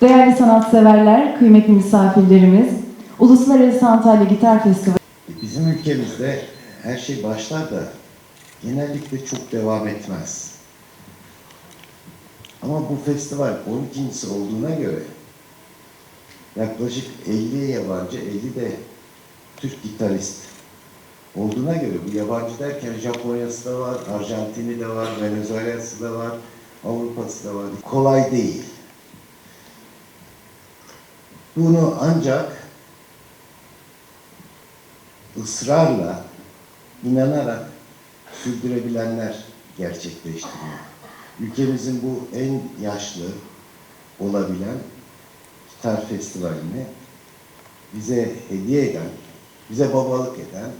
Değerli sanatseverler, kıymetli misafirlerimiz, Uluslararası Antalya Gitar Festivali Bizim ülkemizde her şey başlar da genellikle çok devam etmez. Ama bu festival 12.si olduğuna göre yaklaşık 50 yabancı, 50 de Türk gitarist olduğuna göre bu yabancı derken Japonya'sı da var, Arjantin'i de var, Venezuela'sı da var, Avrupa'sı da var. Kolay değil. Bunu ancak ısrarla, inanarak sürdürebilenler gerçekleştiriyor. Ülkemizin bu en yaşlı olabilen gitar festivalini bize hediye eden, bize babalık eden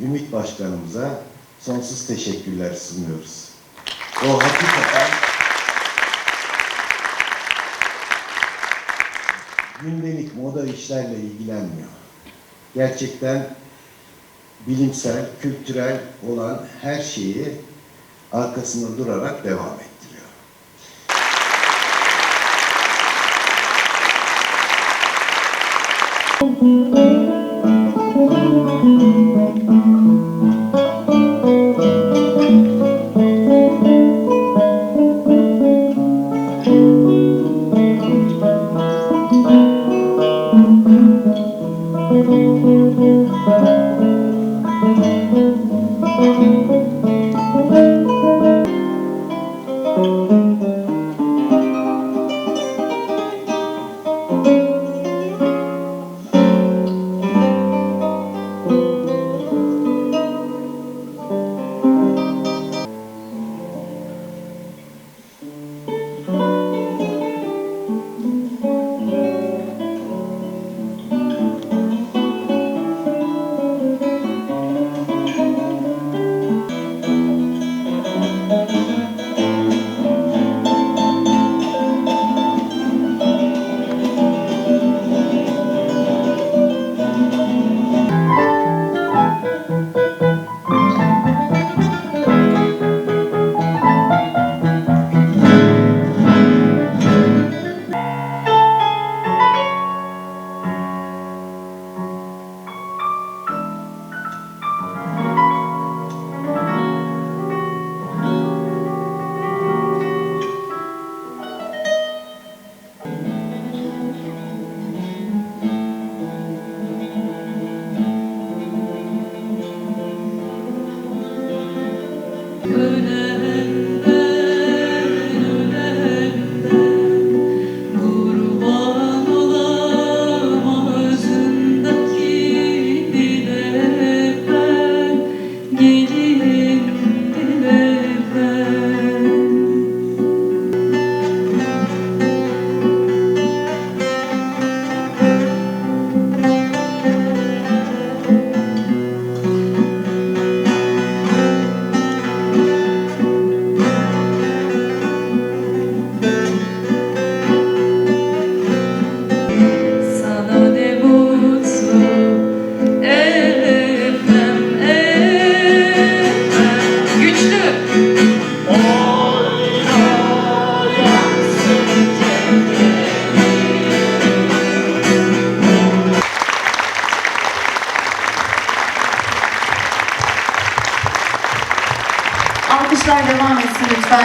Ümit Başkanımıza sonsuz teşekkürler sunuyoruz. O hakikaten gündelik moda işlerle ilgilenmiyor. Gerçekten bilimsel, kültürel olan her şeyi arkasında durarak devam ettiriyor. I don't 四川